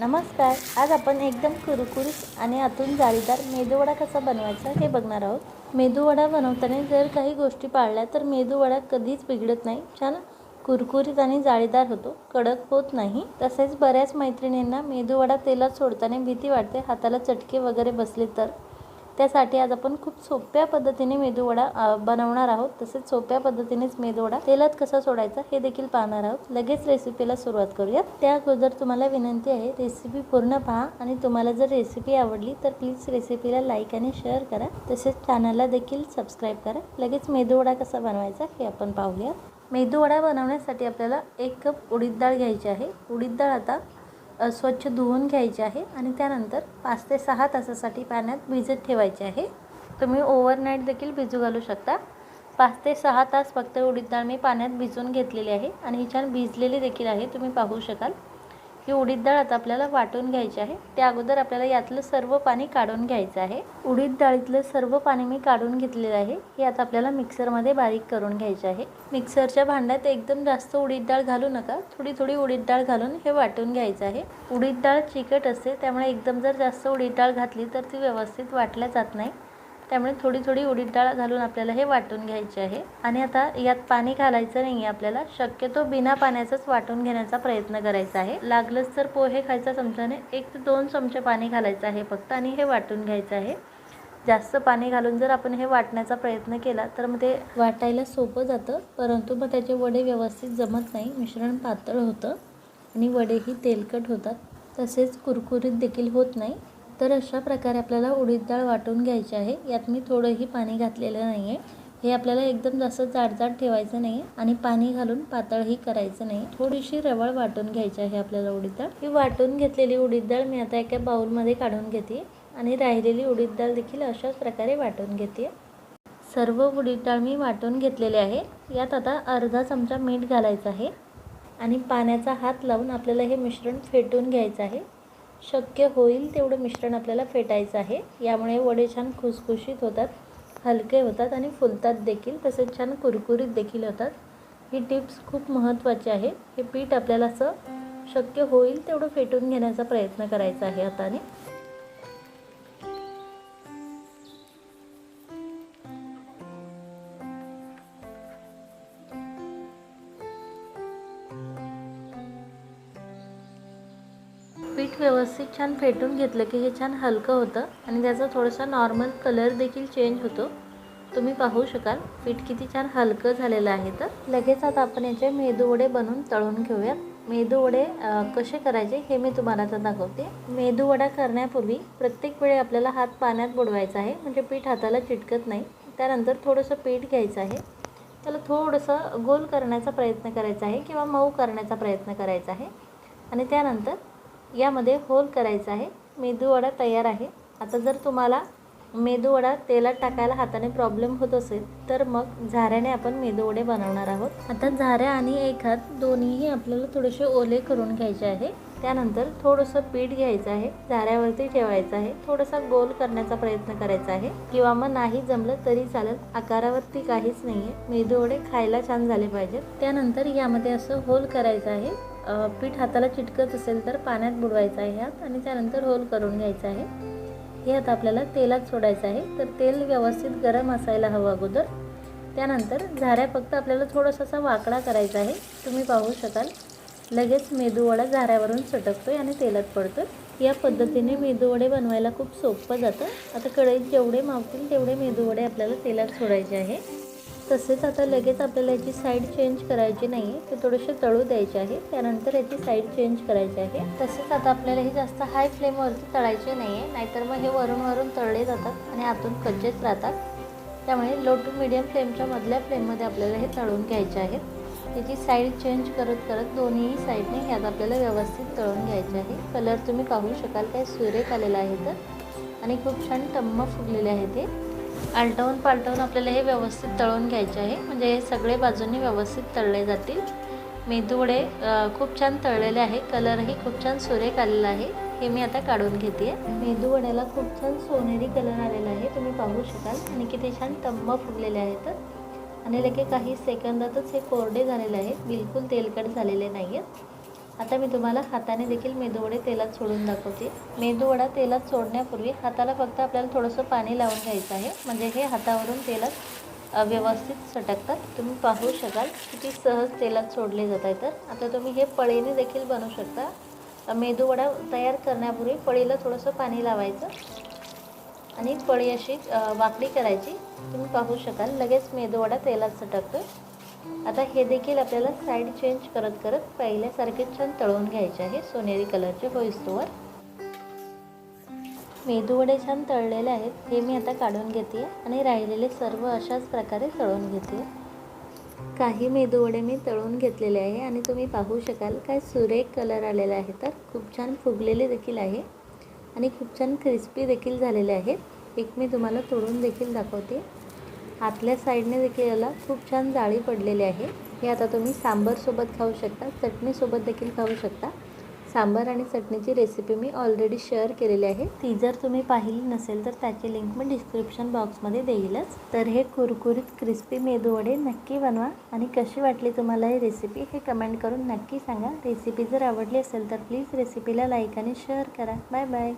नमस्कार आज आपण एकदम कुरकुरीत आणि आतून जाळीदार मेदूवडा कसा बनवायचा हे बघणार आहोत. मेदूवडा बनवताना जर काही गोष्टी पाळल्या तर मेदूवडा कधीच बिघडत नाही. छान कुरकुरीत आणि जाळीदार होतो. कडक होत नाही. तसेच बऱ्याच मैत्रिणींना मेदूवडा तेलात सोडताना भीती वाटते. हाताला चटके वगैरे बसले तर. त्यासाठी आज आपण खूप सोप्या पद्धतीने मेदूवडा बनवणार आहोत. तसेच सोप्या पद्धतीनेच मेदूवडा तेलात कसा सोडायचा हे देखील पाहणार आहोत. लगेच रेसिपीला सुरुवात करूयात. त्या अगोदर तुम्हाला विनंती आहे रेसिपी पूर्ण पहा आणि तुम्हाला जर रेसिपी आवडली तर प्लीज रेसिपीला लाईक आणि शेअर करा. तसेच चॅनलला देखील सबस्क्राईब करा. लगेच मेदूवडा कसा बनवायचा हे आपण पाहूया. मेदूवडा बनवण्यासाठी आपल्याला एक कप उडीद डाळ घ्यायची आहे. उडीद डाळ आता स्वच्छ धुवून घ्यायचे आहे आणि त्यानंतर पाच ते सहा तासासाठी पाण्यात भिजत ठेवायचे आहे. तुम्ही ओव्हरनाईट देखील भिजू घालू शकता. पाच ते सहा तास फक्त उडीद डाळ मी पाण्यात भिजवून घेतलेली आहे आणि ही छान भिजलेली देखील आहे तुम्ही पाहू शकाल. ही उडीद डाळ आता आपल्याला वाटून घ्यायची आहे. त्या अगोदर आपल्याला यातलं सर्व पाणी काढून घ्यायचं आहे. उडीद डाळीतलं सर्व पाणी मी काढून घेतलेलं आहे. हे आता आपल्याला मिक्सरमध्ये बारीक करून घ्यायचे आहे. मिक्सरच्या भांड्यात एकदम जास्त उडीद डाळ घालू नका. थोडी थोडी उडीद डाळ घालून हे वाटून घ्यायचं आहे. उडीद डाळ चिकट असते त्यामुळे एकदम जर जास्त उडीद डाळ घातली तर ती व्यवस्थित वाटल्या जात नाही. त्यामुळे थोडी थोडी उडीद डाळ घालून आपल्याला हे वाटून घ्यायचे आहे. आणि आता यात पाणी घालायचं नाही आहे आपल्याला. शक्यतो बिना पाण्याचंच वाटून घेण्याचा प्रयत्न करायचा आहे. लागलंच तर पोहे खायचा चमच्याने एक ते दोन चमचे पाणी घालायचं आहे फक्त आणि हे वाटून घ्यायचं आहे. जास्त पाणी घालून जर आपण हे वाटण्याचा प्रयत्न केला तर मग ते वाटायला सोपं जातं. परंतु मग त्याचे वडे व्यवस्थित जमत नाही. मिश्रण पातळ होतं आणि वडेही तेलकट होतात. तसेच कुरकुरीत देखील होत नाही. तर अशा प्रकारे आपल्याला उडीद डाळ वाटून घ्यायची आहे. यात मी थोडंही पाणी घातलेलं नाही आहे हे आपल्याला एकदम जास्त जाडजाड ठेवायचं नाही आणि पाणी घालून पातळही करायचं नाही. थोडीशी रवळ वाटून घ्यायची आहे आपल्याला उडीद डाळ. ही वाटून घेतलेली उडीद डाळ मी आता एका बाउलमध्ये काढून घेते आणि राहिलेली उडीद डाळ देखील अशाच प्रकारे वाटून घेते. सर्व उडीद डाळ मी वाटून घेतलेली आहे. यात आता अर्धा चमचा मीठ घालायचं आहे आणि पाण्याचा हात लावून आपल्याला हे मिश्रण फेटून घ्यायचं आहे. शक्य होईल तेवढं मिश्रण आपल्याला फेटायचं आहे. यामुळे वडे छान खुसखुशीत होतात हलके होतात आणि फुलतात देखील. तसेच छान कुरकुरीत देखील होतात. ही टिप्स खूप महत्त्वाची आहे. हे पीठ आपल्याला असं शक्य होईल तेवढं फेटून घेण्याचा प्रयत्न करायचा आहे हाताने. पीठ व्यवस्थित छान फेटून घेतलं की हे छान हलकं होतं आणि त्याचा थोडासा नॉर्मल कलर देखील चेंज होतो. तुम्ही पाहू शकाल पीठ किती छान हलकं झालेलं आहे तर. लगेच आता आपण याचे मेदूवडे बनवून तळून घेऊयात. मेदूवडे कसे करायचे हे मी तुम्हाला आता दाखवते. मेदूवडा करण्यापूर्वी प्रत्येक वेळी आपल्याला हात पाण्यात बुडवायचा आहे म्हणजे पीठ हाताला चिटकत नाही. त्यानंतर थोडंसं पीठ घ्यायचं आहे. त्याला थोडंसं गोल करण्याचा प्रयत्न करायचा आहे किंवा मऊ करण्याचा प्रयत्न करायचा आहे. आणि त्यानंतर यामध्ये होल करायचा आहे. मेदूवडा तयार आहे. आता जर तुम्हाला मेदूवडा तेलात टाकायला हाताने प्रॉब्लेम होत असेल तर मग झाऱ्याने आपण मेदूवडे बनवणार आहोत. आता झाऱ्या आणि एक हात दोन्हीही आपल्याला थोडेसे ओले करून घ्यायचे आहे. त्यानंतर थोडंसं पीठ घ्यायचं आहे. झाऱ्यावरती ठेवायचं आहे. थोडासा गोल करण्याचा प्रयत्न करायचा आहे. किंवा मग नाही जमलं तरी चालेल आकारावरती काहीच नाही आहे मेदूवडे खायला छान झाले पाहिजेत. त्यानंतर यामध्ये असं होल करायचं आहे. पीठ हाताला चिटकत असेल तर पाण्यात बुडवायचं आहे ह्यात आणि त्यानंतर होल करून घ्यायचं आहे. हे आता आपल्याला तेलात सोडायचं आहे. तर तेल व्यवस्थित गरम असायला हवं अगोदर. त्यानंतर झाऱ्या फक्त आपल्याला थोडासा असा वाकडा करायचा आहे. तुम्ही पाहू शकाल. लगेच मेदूवडा झाऱ्यावरून सटकतोय आणि तेलात पडतो या पद्धतीने मेदूवडे बनवायला खूप सोपं जातं. आता कढईत जेवढे मावतील तेवढे मेदूवडे आपल्याला तेलात सोडायचे आहे. तसेच आता लगेच आपल्याला याची साईड चेंज करायची नाही आहे ते थोडेसे तळू द्यायचे आहे. त्यानंतर याची साईड चेंज करायची आहे. तसेच आता आपल्याला हे जास्त हाय फ्लेमवरती तळायचे नाही आहे नाहीतर मग हे वरून वरून तळले जातात आणि आतून कच्चेच राहतात. त्यामुळे लो टू मिडियम फ्लेमच्या मधल्या फ्लेममध्ये आपल्याला हे तळून घ्यायचे आहेत त्याची साईड चेंज करत करत दोन्ही साईडने ह्यात आपल्याला व्यवस्थित तळून घ्यायचे आहे. कलर तुम्ही पाहू शकाल. काय सुरेख आलेला आहे तर. आणि खूप छान टम्म फुगलेले आहे ते. आलटवून पालटवून आपल्याला हे व्यवस्थित तळून घ्यायचे आहे. म्हणजे हे सगळे बाजूंनी व्यवस्थित तळले जातील. मेदूवडे खूप छान तळलेले आहे. कलरही खूप छान सुरेख आलेला आहे. हे मी आता काढून घेते. मेदूवड्याला खूप छान सोनेरी कलर आलेला आहे. तुम्ही पाहू शकाल. आणि किती छान तंब फुगलेले आहेत. आणि लगे काही सेकंदातच हे कोरडे झालेले आहेत. बिलकुल तेलकट झालेले नाही आहेत आता मी तुम्हाला हाताने देखील मेदूवडे तेलात सोडून दाखवते. मेदूवडा तेलात सोडण्यापूर्वी हाताला फक्त आपल्याला थोडंसं पाणी लावून घ्यायचं आहे. म्हणजे हे हातावरून तेलात व्यवस्थित सटकतात. तुम्ही पाहू शकाल किती सहज तेलात सोडले जात आहे तर. आता तुम्ही हे पळीने देखील बनवू शकता. मेदूवडा तयार करण्यापूर्वी पळीला थोडंसं पाणी लावायचं आणि पळी अशी वाकडी करायची. तुम्ही पाहू शकाल लगेच मेदूवडा तेलात सटकतो आता हे देखील आपल्याला साईड चेंज करत करत पहिल्यासारखे छान तळून घ्यायचे आहे. सोनेरी कलरचे होईस्तोवर मेदूवडे छान तळलेले आहेत. हे मी आता काढून घेते आणि राहिलेले सर्व अशाच प्रकारे तळून घेते. काही मेदूवडे मी तळून घेतलेले आहे आणि तुम्ही पाहू शकाल काय सुरेख कलर आलेला आहे तर. खूप छान फुगलेले देखील आहे आणि खूप छान क्रिस्पी देखील झालेले आहेत एक मी तुम्हाला तोडून देखील दाखवते. आतल्या साईडने देखील याला खूप छान जाळी पडलेली आहे. हे आता तुम्ही सांबरसोबत खाऊ शकता. चटणीसोबत देखील खाऊ शकता. सांबार आणि चटणीची रेसिपी मी ऑलरेडी शेअर केलेली आहे. ती जर तुम्ही पाहिली नसेल तर त्याची लिंक मी डिस्क्रिप्शन बॉक्समध्ये देईलच. तर हे कुरकुरीत क्रिस्पी मेदूवडे नक्की बनवा आणि कशी वाटली तुम्हाला ही रेसिपी हे कमेंट करून नक्की सांगा. रेसिपी जर आवडली असेल तर प्लीज रेसिपीला लाईक आणि शेअर करा. Bye bye